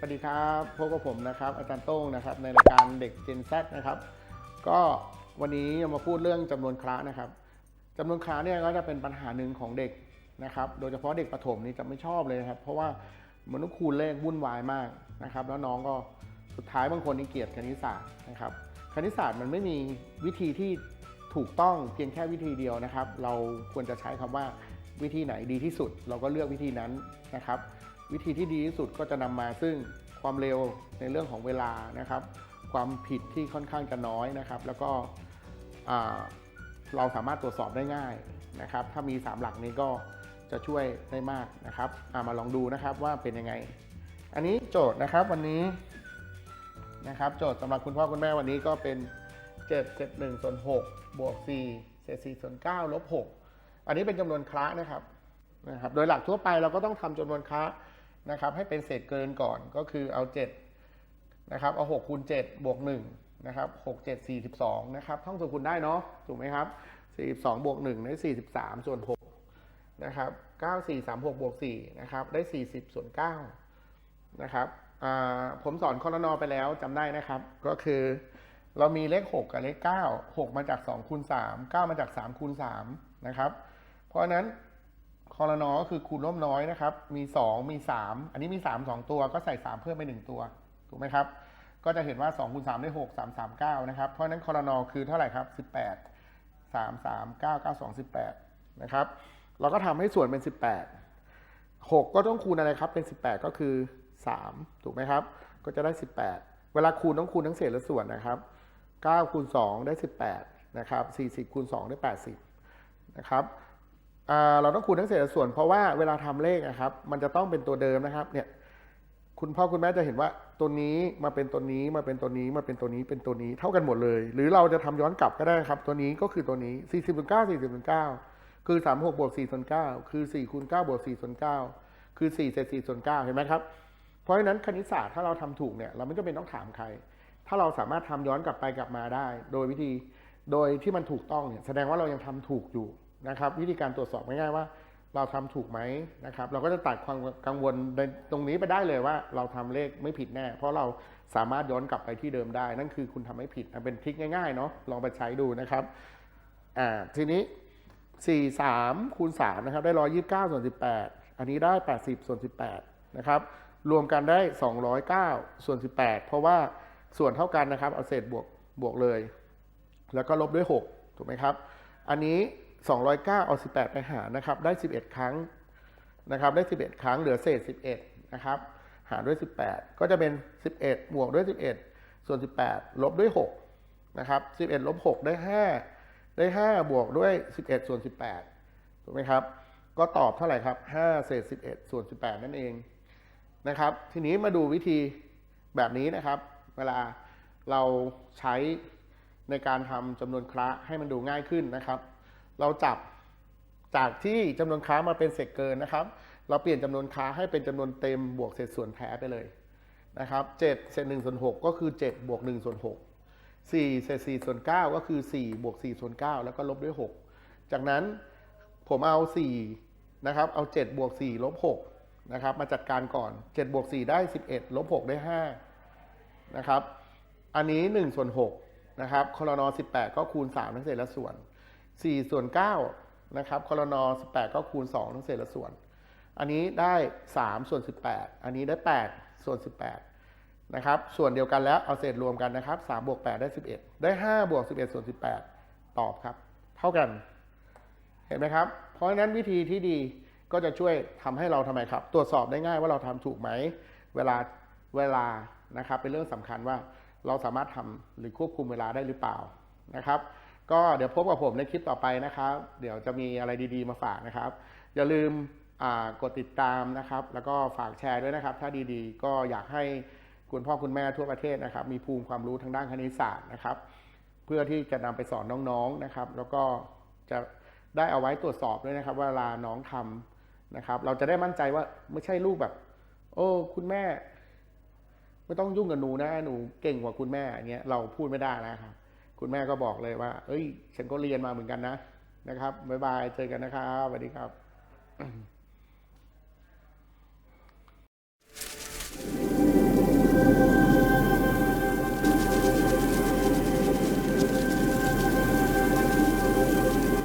สวัสดีครับพบกับผมนะครับ อาจารย์โต้งนะครับ ในรายการเด็ก Gen Z นะครับ ก็วันนี้มาพูดเรื่องจำนวนคลาสนะครับจำนวนคลาสเนี่ยก็จะเป็นปัญหาหนึ่งของเด็กนะครับ โดยเฉพาะเด็กประถมนี่จะไม่ชอบเลยครับ เพราะว่ามันต้องคูณเลขวุ่นวายมากนะครับ แล้วน้องก็สุดท้ายบางคนนี่เกลียดคณิตศาสตร์นะครับ คณิตศาสตร์มันไม่มีวิธีที่ถูกต้องเพียงแค่วิธีเดียวนะครับ เราควรจะใช้คำว่าวิธีไหนดีที่สุด เราก็เลือกวิธีนั้นนะครับ วิธีที่ดีที่สุดก็จะนำมาซึ่งความเร็วในเรื่องของเวลานะครับ ความผิดที่ค่อนข้างจะน้อยนะครับ แล้วก็เราสามารถตรวจสอบได้ง่ายนะครับ ถ้ามี 3 หลักนี้ก็จะช่วยได้มากนะครับามาลองดูนะครับว่าเป็นยังไง อันนี้โจทย์นะครับวันนี้นะครับ โจทย์สำหรับคุณพ่อคุณแม่วันนี้ก็เป็น7เศษ1ส่วน6บวก4เศษ4ส่วน9ลบ6อันนี้เป็นจำนวนคละนะครับนะครับ โดยหลักทั่วไปเราก็ต้องทำจำนวนค้า นะครับให้เป็นเศษเกินก่อนก็คือเอา7นะครับเอา6คูณ7บวก1นะครับ6 7 42นะครับท่องสูตรคูณได้เนาะถูกไหมครับ42บวก1ได้43 ส่วน6นะครับ9 4 3 6บวก4นะครับได้ 40 ส่วน9นะครับผมสอนคอรนอไปแล้วจำได้นะครับก็คือเรามีเลข 6 กับเลข 9 6 มาจาก2คูณ3 9 มาจาก3คูณ3นะครับ เพราะฉะนั้น คอรนอก็คือคูณร่วมน้อยนะครับ มี 2 มี 3 อันนี้มี 3 2 ตัวก็ใส่ 3 เพิ่มไป 1 ตัว ถูกไหมครับ ก็จะเห็นว่า2คูณ3ได้ 6 3 3 9 นะครับ เพราะนั้นคอรนอคือเท่าไหร่ครับ 18 3 3 9 9 2 18 นะครับ เราก็ทำให้ส่วนเป็น 18 6 ก็ต้องคูณอะไรครับ เป็น 18 ก็คือ 3 ถูกไหมครับ ก็จะได้ 18 เวลาคูณต้องคูณทั้งเศษและส่วนนะครับ9คูณ2ได้ 18 นะครับ 40คูณ2ได้ 80 นะครับ เราต้องคูณทั้งเศษส่วนเพราะว่าเวลาทำเลขนะครับ มันจะต้องเป็นตัวเดิมนะครับ เนี่ย คุณพ่อคุณแม่จะเห็นว่าตัวนี้มาเป็นตัวนี้มาเป็นตัวนี้มาเป็นตัวนี้เป็นตัวนี้เท่ากันหมดเลย หรือเราจะทำย้อนกลับก็ได้ครับ ตัวนี้ก็คือตัวนี้40ส่วน9 40ส่วน9คือ36บวก4ส่วน9คือ4คูณ9บวก4ส่วน9คือ4เศษ4ส่วน9เห็นไหมครับเพราะฉะนั้นคณิตศาสตร์ถ้าเราทำถูกเนี่ยเราไม่จำเป็นต้องถามใคร ถ้าเราสามารถทำย้อนกลับไปกลับมาได้ โดยวิธีโดยที่มันถูกต้องเนี่ยแสดงว่าเรายังทำถูกอยู่ นะครับ วิธีการตรวจสอบง่ายๆว่า เราทำถูกไหมนะครับ เราก็จะตัดความกังวลในตรงนี้ไปได้เลยว่า เราทำเลขไม่ผิดแน่ เพราะเราสามารถย้อนกลับไปที่เดิมได้ นั่นคือคุณทำไม่ผิดเป็นทริคง่ายๆเนาะลองไปใช้ดูนะครับอ่าทีนี้ 4 3คูณ3นะครับได้ 129 ส่วน 18 อันนี้ได้ 80 ส่วน 18 นะครับ รวมกันได้ 209 ส่วน 18 เพราะว่าส่วนเท่ากันนะครับ เอาเศษบวกบวกเลย แล้วก็ลบด้วย 6 ถูกไหมครับ อันนี้ 209 เอา 18 ไปหารนะครับ ได้ 11 ครั้งนะครับ ได้ 11 ครั้ง เหลือเศษ 11 นะครับ หารด้วย 18 ก็จะเป็น 11 บวกด้วย 11 ส่วน 18 ลบด้วย 6 นะครับ 11 ลบ 6 ได้ 5 ได้ 5 บวกด้วย 11 ส่วน 18 ถูกไหมครับ ก็ตอบเท่าไหร่ครับ 5 เศษ 11 ส่วน 18 นั่นเองนะครับ ทีนี้มาดูวิธีแบบนี้นะครับ เวลาเราใช้ในการทำจำนวนคละให้มันดูง่ายขึ้นนะครับ เราจับจากที่จำนวนค้ามาเป็นเศษเกินนะครับ เราเปลี่ยนจำนวนค้าให้เป็นจำนวนเต็มบวกเศษส่วนแท้ไปเลยนะครับ7เศษ1ส่วน6ก็คือ7บวก1ส่วน6 4เศษ4ส่วน9ก็คือ4บวก4ส่วน9แล้วก็ลบด้วย6จากนั้นผมเอา4นะครับเอา7บวก4ลบ6นะครับมาจัดการก่อน7บวก4ได้11ลบ6ได้5นะครับอันนี้1ส่วน6นะครับคอรนอ18ก็คูณ3ทั้งเศษและส่วน 4 ส่วน9นะครับคอรนอ18 ก็คูณ2ทั้งเศษและส่วน อันนี้ได้ 3 ส่วน 18 อันนี้ได้ 8 ส่วน 18 นะครับ ส่วนเดียวกันแล้วเอาเศษรวมกันนะครับ3บวก8ได้ 11 ได้ 5 บวก 11 ส่วน 18 ตอบครับ เท่ากัน เห็นไหมครับ เพราะฉะนั้นวิธีที่ดีก็จะช่วยทำให้เราทำไมครับ ตรวจสอบได้ง่ายว่าเราทำถูกไหม เวลาเวลานะครับเป็นเรื่องสำคัญว่าเราสามารถทำหรือควบคุมเวลาได้หรือเปล่านะครับ ก็เดี๋ยวพบกับผมในคลิปต่อไปนะครับ เดี๋ยวจะมีอะไรดีๆมาฝากนะครับ อย่าลืมกดติดตามนะครับ แล้วก็ฝากแชร์ด้วยนะครับ ถ้าดีๆ ก็อยากให้คุณพ่อคุณแม่ทั่วประเทศนะครับ มีภูมิความรู้ทางด้านคณิตศาสตร์นะครับ เพื่อที่จะนำไปสอนน้องๆนะครับ แล้วก็จะได้เอาไว้ตรวจสอบด้วยนะครับ เวลาน้องทำนะครับ เราจะได้มั่นใจว่าไม่ใช่ลูกแบบ โอ้คุณแม่ ไม่ต้องยุ่งกับหนูนะหนูเก่งกว่าคุณแม่อย่างเงี้ยเราพูดไม่ได้นะครับ คุณแม่ก็บอกเลยว่า เอ้ย ฉันก็เรียนมาเหมือนกันนะนะครับบ๊ายบายเจอกันนะครับสวัสดีครับ